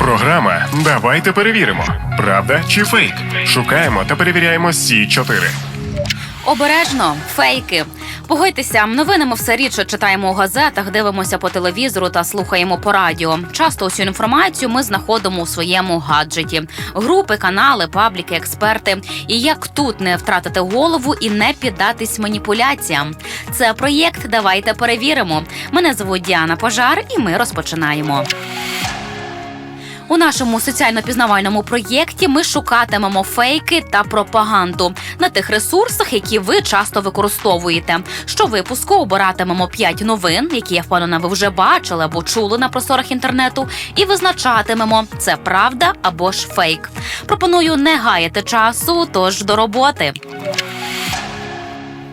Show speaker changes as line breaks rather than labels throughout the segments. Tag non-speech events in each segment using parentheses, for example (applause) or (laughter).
Програма Давайте перевіримо. Правда чи фейк? Шукаємо та перевіряємо Сі 4
Обережно, фейки. Погодьтеся, новини ми все рідше читаємо у газетах, дивимося по телевізору та слухаємо по радіо. Часто усю інформацію ми знаходимо у своєму гаджеті. Групи, канали, пабліки, експерти. І як тут не втратити голову і не піддатись маніпуляціям? Це проєкт Давайте перевіримо. Мене звуть Діана Пожар, і ми розпочинаємо. У нашому соціально-пізнавальному проєкті ми шукатимемо фейки та пропаганду на тих ресурсах, які ви часто використовуєте. Щовипуску обиратимемо 5 новин, які я впевнена, ви вже бачили або чули на просторах інтернету, і визначатимемо, це правда або ж фейк. Пропоную не гаяти часу, тож до роботи.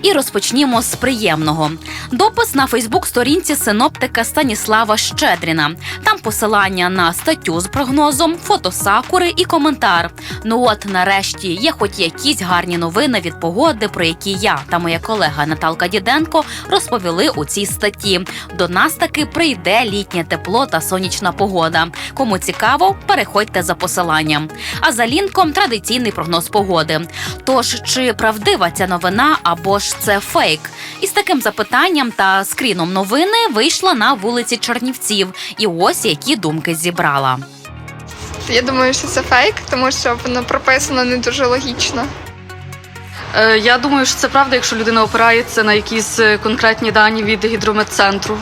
І розпочнімо з приємного. Допис на Фейсбук-сторінці синоптика Станіслава Щедріна. Там посилання на статтю з прогнозом, фото сакури і коментар. Ну от нарешті є хоч якісь гарні новини від погоди, про які я та моя колега Наталка Діденко розповіли у цій статті. До нас таки прийде літнє тепло та сонячна погода. Кому цікаво, переходьте за посиланням. А за лінком традиційний прогноз погоди. Тож чи правдива ця новина або ж це фейк? Із таким запитанням та скріном новини вийшла на вулиці Чернівців. І ось які думки зібрала.
Я думаю, що це фейк, тому що воно прописано не дуже логічно.
Е, Я думаю, що це правда, якщо людина опирається на якісь е, конкретні дані від гідрометцентру.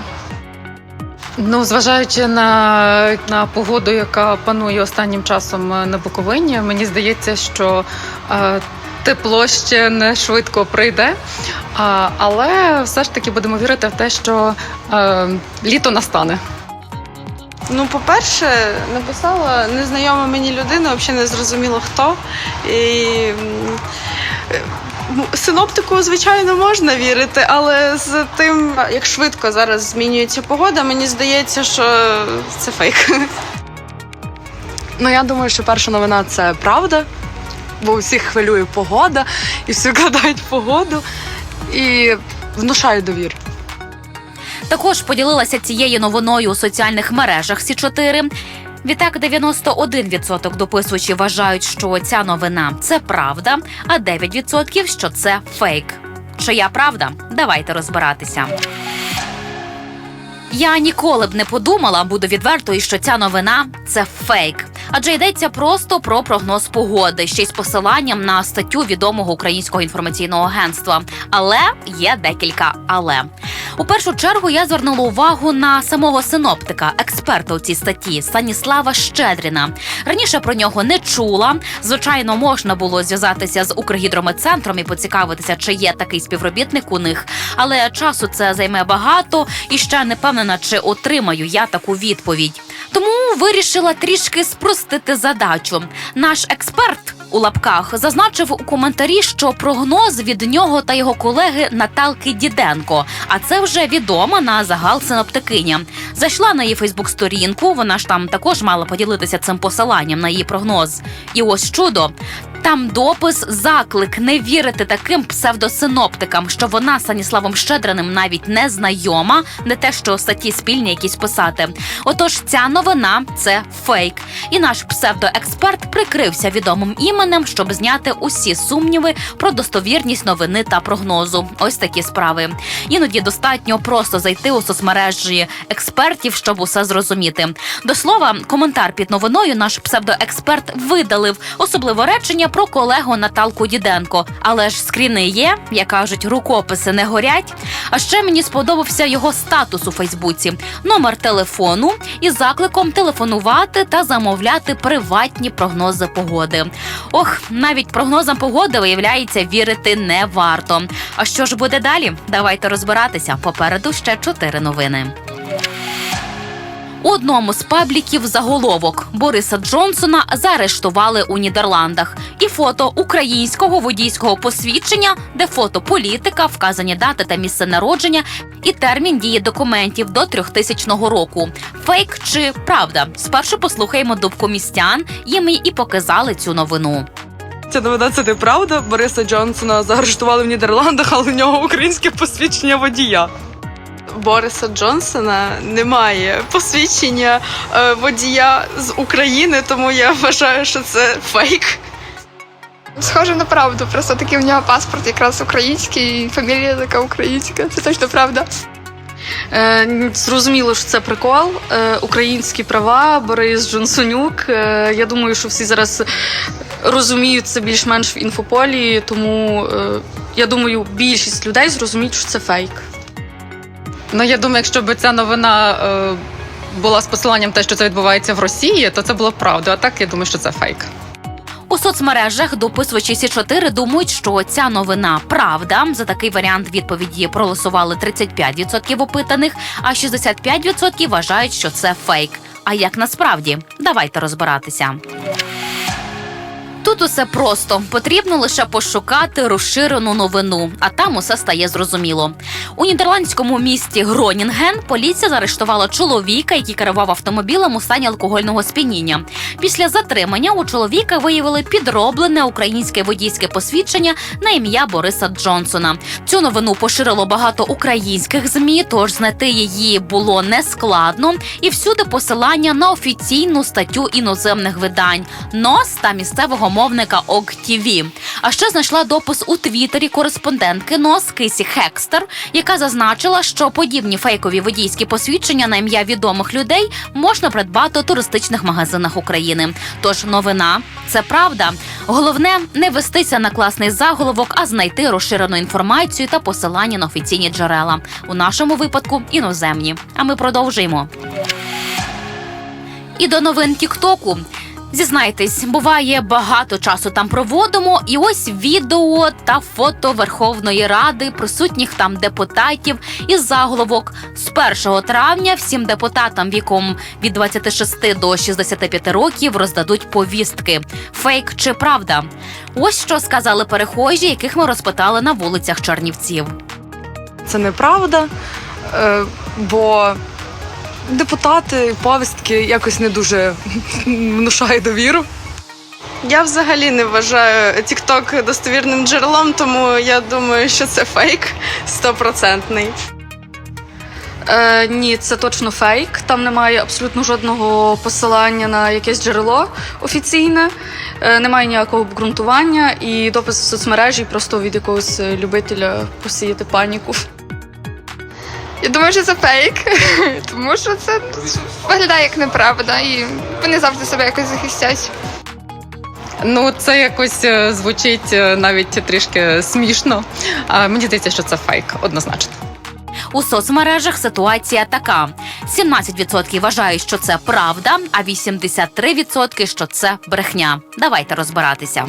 Ну, зважаючи на, на погоду, яка панує останнім часом е, на Буковині, мені здається, що е, тепло ще не швидко прийде. Але все ж таки будемо вірити в те, що е, літо настане.
Ну, по-перше, написала незнайома мені людина, взагалі не зрозуміло хто. І е, синоптику, звичайно, можна вірити, але з тим, як швидко зараз змінюється погода, мені здається, що це фейк.
Ну, я думаю, що перша новина це правда, бо усіх хвилює погода, і всі гадають погоду і внушають довір.
Також поділилася цією новиною у соціальних мережах Сі 4 Відтак, 91% дописувачів вважають, що ця новина це правда, а 9% що це фейк. Чия правда? Давайте розбиратися. Я ніколи б не подумала, буду відвертою, що ця новина це фейк. Адже йдеться просто про прогноз погоди, ще й з посиланням на статтю відомого українського інформаційного агентства. Але є декілька але. У першу чергу я звернула увагу на самого синоптика, експерта у цій статті Станіслава Щедріна. Раніше про нього не чула. Звичайно, можна було зв'язатися з Укргідрометцентром і поцікавитися, чи є такий співробітник у них. Але часу це займе багато, і ще не впевнена, чи отримаю я таку відповідь. Тому вирішила трішки спростити задачу. Наш експерт у лапках зазначив у коментарі, що прогноз від нього та його колеги Наталки Діденко. А це вже відома на загал синоптикиня. Зайшла на її Фейсбук-сторінку. Вона ж там також мала поділитися цим посиланням на її прогноз. І ось чудо. Там допис заклик не вірити таким псевдосиноптикам, що вона з Станіславом Щедриним навіть не знайома, не те, що статті спільні якісь писати. Отож, ця новина це фейк. І наш псевдоексперт прикрився відомим іменем, щоб зняти усі сумніви про достовірність новини та прогнозу. Ось такі справи. Іноді достатньо просто зайти у соцмережі експертів, щоб усе зрозуміти. До слова, коментар під новиною наш псевдоексперт видалив, особливо речення про колегу Наталку Діденко. Але ж скріни є, як кажуть, рукописи не горять. А ще мені сподобався його статус у Фейсбуці, номер телефону із закликом телефонувати та замовляти приватні прогнози погоди. Ох, навіть прогнозам погоди виявляється вірити не варто. А що ж буде далі? Давайте розбиратися. Попереду ще чотири новини. У одному з пабліків заголовок Бориса Джонсона заарештували у Нідерландах. І фото українського водійського посвідчення, де фото політика, вказані дати та місце народження, і термін дії документів до 3000 року. Фейк чи правда? Спершу послухаємо думку містян. Їм і показали цю новину.
Ця новина це неправда. Бориса Джонсона заарештували в Нідерландах, але в нього українське посвідчення водія.
Бориса Джонсона немає посвідчення е, водія з України, тому я вважаю, що це фейк.
Схоже на правду, просто такий у нього паспорт якраз український, і фамілія така українська. Це точно правда.
Е, зрозуміло, що це прикол. Е, українські права, Борис Джонсонюк. Е, я думаю, що всі зараз розуміють це більш-менш в інфополі, тому е, я думаю, більшість людей зрозуміють, що це фейк.
Ну я думаю, якщо б ця новина е, була з посиланням те, що це відбувається в Росії, то це було б правда. А так я думаю, що це фейк.
У соцмережах дописувачі Сі 4 думають, що ця новина правда. За такий варіант відповіді проголосували 35% опитаних, а 65% вважають, що це фейк. А як насправді? Давайте розбиратися. Тут усе просто потрібно лише пошукати розширену новину, а там усе стає зрозуміло. У нідерландському місті Гронінген поліція заарештувала чоловіка, який керував автомобілем у стані алкогольного сп'яніння. Після затримання у чоловіка виявили підроблене українське водійське посвідчення на ім'я Бориса Джонсона. Цю новину поширило багато українських змі, тож знайти її було нескладно. І всюди посилання на офіційну статтю іноземних видань НОС та місцевого мовника ОГТВ. А ще знайшла допис у Твіттері кореспондентки НОС Кисі Хекстер, яка зазначила, що подібні фейкові водійські посвідчення на ім'я відомих людей можна придбати у туристичних магазинах України. Тож новина це правда. Головне не вестися на класний заголовок, а знайти розширену інформацію та посилання на офіційні джерела. У нашому випадку іноземні. А ми продовжуємо. І до новин Тіктоку. Зізнайтесь, буває багато часу там проводимо, і ось відео та фото Верховної Ради, присутніх там депутатів і заголовок з 1 травня всім депутатам віком від 26 до 65 років роздадуть повістки. Фейк чи правда? Ось що сказали перехожі, яких ми розпитали на вулицях Чернівців.
Це неправда, е, бо депутати, повістки якось не дуже внушає довіру.
Я взагалі не вважаю TikTok достовірним джерелом, тому я думаю, що це фейк стопроцентний.
Е, ні, це точно фейк. Там немає абсолютно жодного посилання на якесь джерело офіційне, е, немає ніякого обґрунтування і допис в соцмережі просто від якогось е, любителя посіяти паніку.
Я думаю, що це фейк, (laughs) тому що це виглядає як неправда, і вони завжди себе якось захистять.
Ну це якось е, звучить е, навіть трішки смішно. А мені здається, що це фейк, однозначно.
У соцмережах ситуація така: 17% вважають, що це правда, а 83% що це брехня. Давайте розбиратися.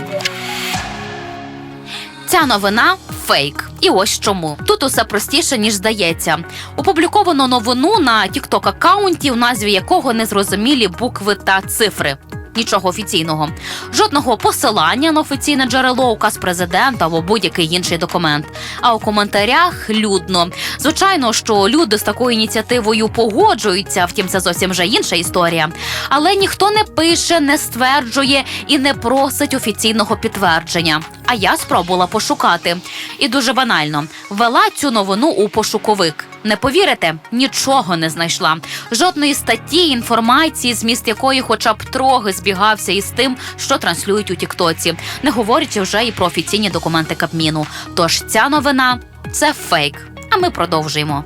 Ця новина фейк. І ось чому тут усе простіше ніж здається. Опубліковано новину на тікток аккаунті, у назві якого незрозумілі букви та цифри. Нічого офіційного, жодного посилання на офіційне джерело, указ президента або будь-який інший документ. А у коментарях людно. Звичайно, що люди з такою ініціативою погоджуються, втім, це зовсім вже інша історія. Але ніхто не пише, не стверджує і не просить офіційного підтвердження. А я спробувала пошукати. І дуже банально ввела цю новину у пошуковик. Не повірите, нічого не знайшла. Жодної статті, інформації, зміст якої, хоча б трохи збігався із тим, що транслюють у Тіктоці, не говорячи вже і про офіційні документи Кабміну. Тож ця новина це фейк. А ми продовжуємо.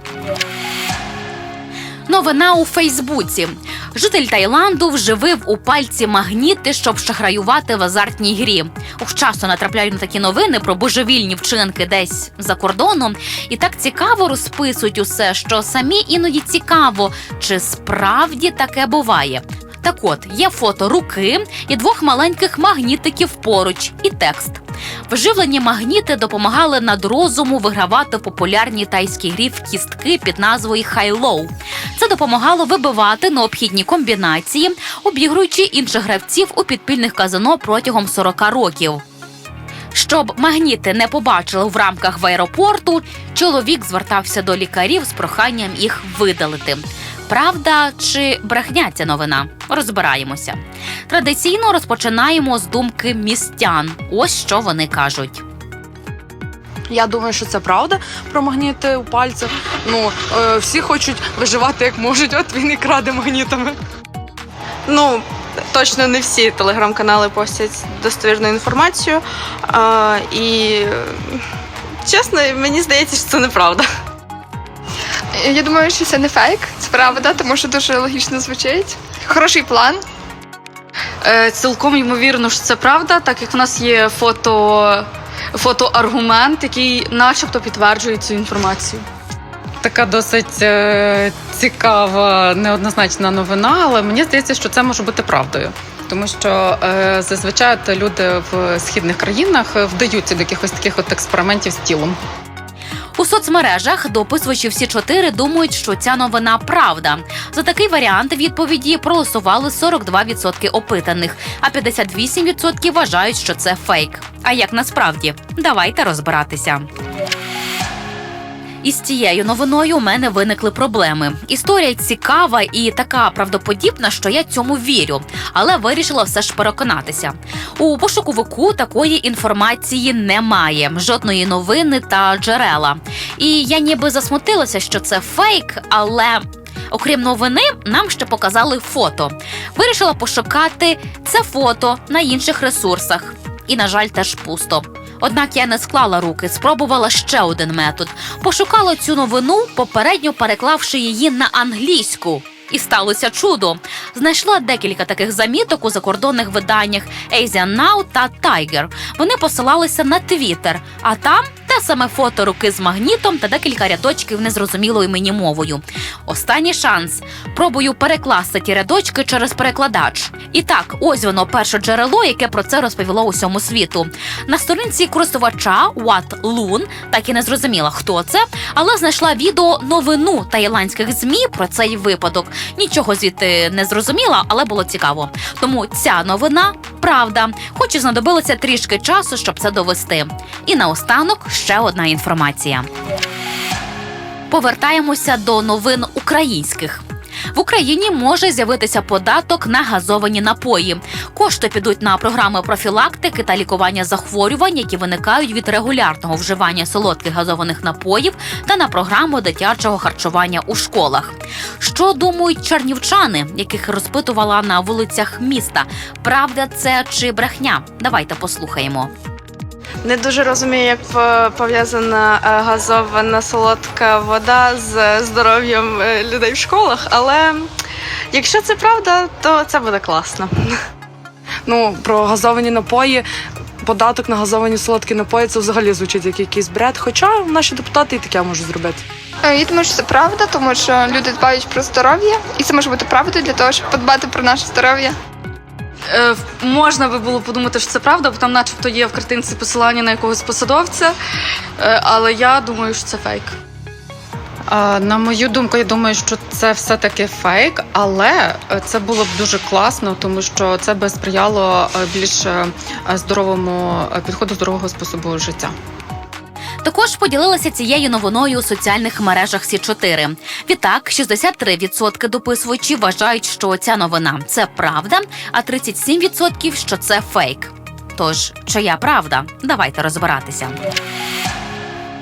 Новина у Фейсбуці. Житель Таїланду вживив у пальці магніти, щоб шахраювати в азартній грі. Ух, часто натрапляють на такі новини про божевільні вчинки десь за кордоном, і так цікаво розписують усе, що самі іноді цікаво, чи справді таке буває. Так от є фото руки і двох маленьких магнітиків поруч, і текст. Вживлені магніти допомагали надрозуму вигравати в популярній тайській грі в кістки під назвою Хай-Лоу. Це допомагало вибивати необхідні комбінації, обігруючи інших гравців у підпільних казино протягом 40 років. Щоб магніти не побачили в рамках в аеропорту, чоловік звертався до лікарів з проханням їх видалити. Правда чи брехня ця новина? Розбираємося. Традиційно розпочинаємо з думки містян. Ось що вони кажуть.
Я думаю, що це правда про магніти у пальцях. Ну, е, всі хочуть виживати як можуть, от він і краде магнітами.
Ну, точно не всі телеграм-канали постять достовірну інформацію. А, і е, чесно, мені здається, що це неправда.
Я думаю, що це не фейк, це правда, тому що дуже логічно звучить. Хороший план.
Е, Цілком ймовірно, що це правда, так як в нас є фото, фотоаргумент, який начебто підтверджує цю інформацію.
Така досить е, цікава, неоднозначна новина, але мені здається, що це може бути правдою. Тому що е, зазвичай люди в східних країнах е, вдаються до якихось таких от експериментів з тілом.
У соцмережах дописувачі всі чотири думають, що ця новина правда. За такий варіант відповіді проголосували 42% опитаних, а 58% вважають, що це фейк. А як насправді? Давайте розбиратися. Із цією новиною у мене виникли проблеми. Історія цікава і така правдоподібна, що я цьому вірю, але вирішила все ж переконатися. У пошуковику такої інформації немає, жодної новини та джерела. І я ніби засмутилася, що це фейк, але. Окрім новини, нам ще показали фото. Вирішила пошукати це фото на інших ресурсах. І, на жаль, теж пусто. Однак я не склала руки, спробувала ще один метод. Пошукала цю новину, попередньо переклавши її на англійську. І сталося чудо. Знайшла декілька таких заміток у закордонних виданнях Asian Now та Tiger. Вони посилалися на Twitter, а там саме фото руки з магнітом та декілька рядочків незрозумілою мені мовою. Останній шанс. Пробую перекласти ті рядочки через перекладач. І так, ось воно перше джерело, яке про це розповіло усьому світу. На сторінці користувача Loon так і не зрозуміла, хто це, але знайшла відео новину таїландських змі про цей випадок. Нічого звідти не зрозуміла, але було цікаво. Тому ця новина правда, хоч і знадобилося трішки часу, щоб це довести. І наостанок ще одна інформація. Повертаємося до новин українських. В Україні може з'явитися податок на газовані напої. Кошти підуть на програми профілактики та лікування захворювань, які виникають від регулярного вживання солодких газованих напоїв, та на програму дитячого харчування у школах. Що думають чернівчани, яких розпитувала на вулицях міста? Правда це чи брехня? Давайте послухаємо.
Не дуже розумію, як пов'язана е, газована солодка вода з здоров'ям е, людей в школах, але якщо це правда, то це буде класно. (laughs)
Ну, про газовані напої. Податок на газовані солодкі напої це взагалі звучить як якийсь бред. Хоча наші депутати і таке можуть зробити.
Е, Я думаю, що це правда, тому що люди дбають про здоров'я, і це може бути правдою для того, щоб подбати про наше здоров'я.
Е, можна би було подумати, що це правда, бо там, начебто, є в картинці посилання на якогось посадовця. Е, але я думаю, що це фейк.
На мою думку, я думаю, що це все-таки фейк, але е, це було б дуже класно, тому що це би сприяло е, більш е, здоровому підходу здорового способу життя.
Також поділилася цією новиною у соціальних мережах Сі 4 Відтак, 63% дописувачів вважають, що ця новина це правда, а 37% що це фейк. Тож, чия правда? Давайте розбиратися.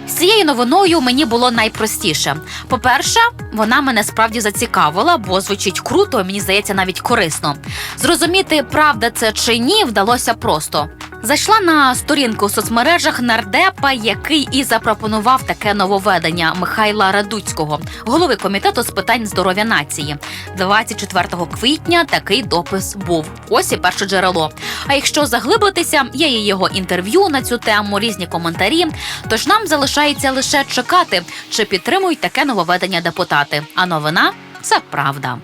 Цією новиною мені було найпростіше. По-перше, вона мене справді зацікавила, бо звучить круто, мені здається, навіть корисно. Зрозуміти, правда це чи ні, вдалося просто. Зайшла на сторінку у соцмережах нардепа, який і запропонував таке нововведення Михайла Радуцького, голови комітету з питань здоров'я нації. 24 квітня такий допис був. Ось і перше джерело. А якщо заглибитися, є і його інтерв'ю на цю тему, різні коментарі. Тож нам залишається лише чекати, чи підтримують таке нововведення депутати. А новина це правда.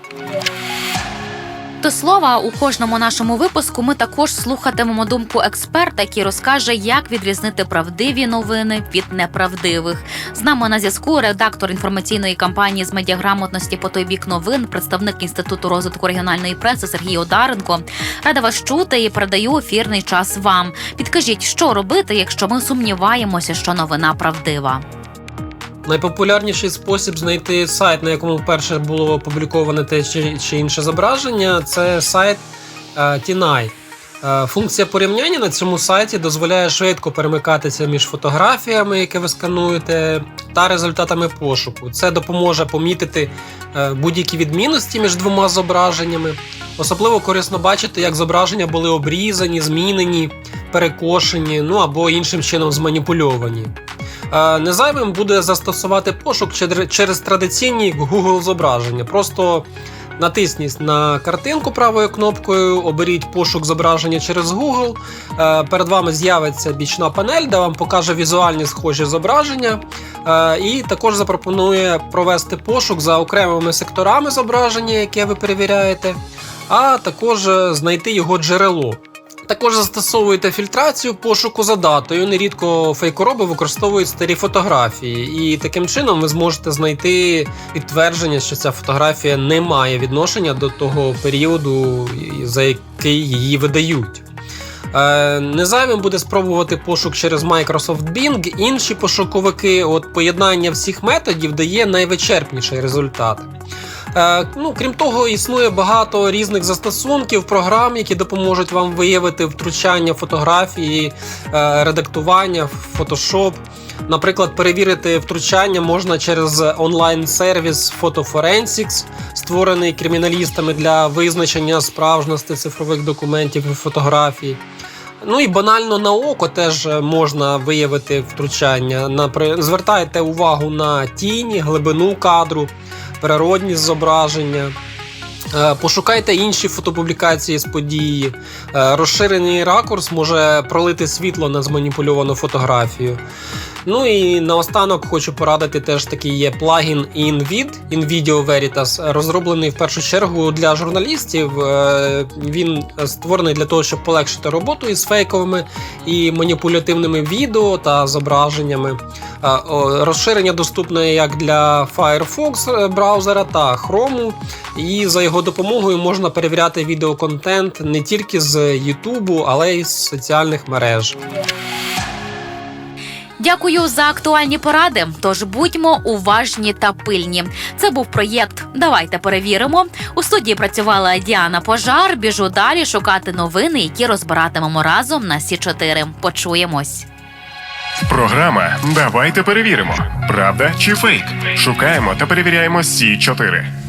До слова, у кожному нашому випуску ми також слухатимемо думку експерта, який розкаже, як відрізнити правдиві новини від неправдивих. З нами на зв'язку редактор інформаційної кампанії з медіаграмотності по той бік новин, представник інституту розвитку регіональної преси Сергій Одаренко. Рада вас чути і передаю ефірний час вам. Підкажіть, що робити, якщо ми сумніваємося, що новина правдива.
Найпопулярніший спосіб знайти сайт, на якому вперше було опубліковане те чи, інше зображення, це сайт е, TINAI. Е, Функція порівняння на цьому сайті дозволяє швидко перемикатися між фотографіями, які ви скануєте, та результатами пошуку. Це допоможе помітити е, будь-які відмінності між двома зображеннями. Особливо корисно бачити, як зображення були обрізані, змінені, перекошені, ну або іншим чином зманіпульовані. Е, Незайвим буде застосувати пошук через традиційні Google зображення. Просто натисніть на картинку правою кнопкою, оберіть пошук зображення через Google. Е, Перед вами з'явиться бічна панель, де вам покаже візуальні схожі зображення. Е, І також запропонує провести пошук за окремими секторами зображення, яке ви перевіряєте, а також знайти його джерело. Також застосовуєте фільтрацію пошуку за датою. Нерідко фейкороби використовують старі фотографії, і таким чином ви зможете знайти підтвердження, що ця фотографія не має відношення до того періоду, за який її видають. Е, Незайвим буде спробувати пошук через Microsoft Bing. Інші пошуковики, от поєднання всіх методів дає найвичерпніший результат. Е, Ну, крім того, існує багато різних застосунків, програм, які допоможуть вам виявити втручання фотографії, е, редактування, Photoshop. Наприклад, перевірити втручання можна через онлайн-сервіс Photoforensics, створений криміналістами для визначення справжності цифрових документів і фотографій. Ну і банально на око теж можна виявити втручання. Звертайте увагу на тіні, глибину кадру, природні зображення. Е, Пошукайте інші фотопублікації з події. Е, Розширений ракурс може пролити світло на зманіпульовану фотографію. Ну і наостанок хочу порадити теж такий є плагін InVid, InVideo Veritas, розроблений в першу чергу для журналістів. Е, Він створений для того, щоб полегшити роботу із фейковими і маніпулятивними відео та зображеннями. Е, Розширення доступне як для Firefox браузера та Chrome. І за його допомогою можна перевіряти відеоконтент не тільки з YouTube, але й з соціальних мереж.
Дякую за актуальні поради. Тож будьмо уважні та пильні. Це був проєкт. Давайте перевіримо. У студії працювала Діана Пожар. Біжу далі шукати новини, які розбиратимемо разом на Сі 4 Почуємось.
Програма Давайте перевіримо. Правда чи фейк? Шукаємо та перевіряємо Сі 4